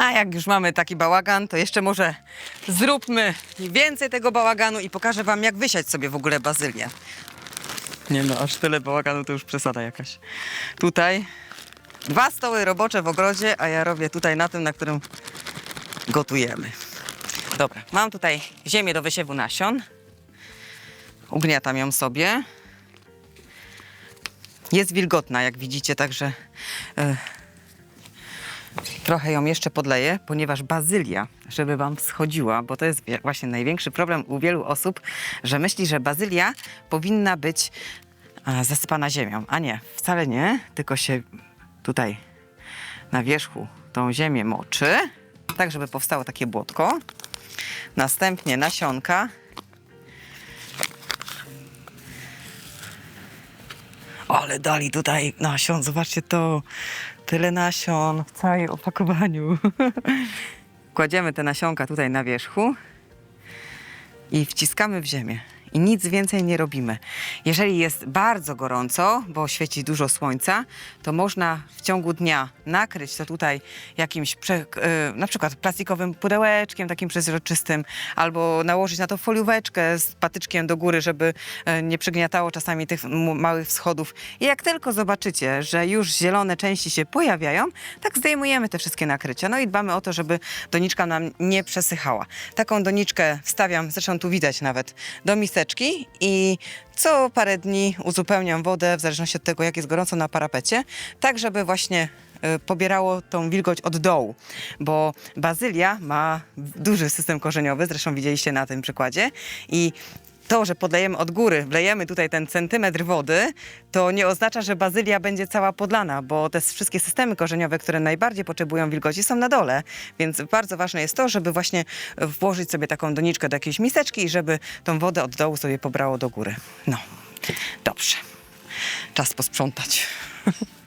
A jak już mamy taki bałagan, to jeszcze może zróbmy więcej tego bałaganu i pokażę wam, jak wysiać sobie w ogóle bazylię. Nie no, aż tyle bałaganu to już przesada jakaś. Tutaj dwa stoły robocze w ogrodzie, a ja robię tutaj na tym, na którym gotujemy. Dobra, mam tutaj ziemię do wysiewu nasion. Ugniatam ją sobie. Jest wilgotna, jak widzicie, także e, trochę ją jeszcze podleję, ponieważ bazylia, żeby wam schodziła, bo to jest właśnie największy problem u wielu osób, że myśli, że bazylia powinna być e, zasypana ziemią. A nie, wcale nie, tylko się tutaj na wierzchu tą ziemię moczy, tak żeby powstało takie błotko. Następnie nasionka. Ale dali tutaj nasion, zobaczcie to. Tyle nasion w całym opakowaniu. Kładziemy te nasionka tutaj na wierzchu i wciskamy w ziemię. I nic więcej nie robimy. Jeżeli jest bardzo gorąco, bo świeci dużo słońca, to można w ciągu dnia nakryć to tutaj jakimś, prze, e, na przykład plastikowym pudełeczkiem takim przezroczystym, albo nałożyć na to folióweczkę z patyczkiem do góry, żeby e, nie przygniatało czasami tych małych wschodów. I jak tylko zobaczycie, że już zielone części się pojawiają, tak zdejmujemy te wszystkie nakrycia. No i dbamy o to, żeby doniczka nam nie przesychała. Taką doniczkę wstawiam, zresztą tu widać nawet, do miseczki i co parę dni uzupełniam wodę, w zależności od tego, jak jest gorąco na parapecie, tak żeby właśnie y, pobierało tą wilgoć od dołu, bo bazylia ma duży system korzeniowy, zresztą widzieliście na tym przykładzie i to, że podlejemy od góry, wlejemy tutaj ten centymetr wody, to nie oznacza, że bazylia będzie cała podlana, bo te wszystkie systemy korzeniowe, które najbardziej potrzebują wilgoci, są na dole. Więc bardzo ważne jest to, żeby właśnie włożyć sobie taką doniczkę do jakiejś miseczki i żeby tą wodę od dołu sobie pobrało do góry. No, dobrze. Czas posprzątać.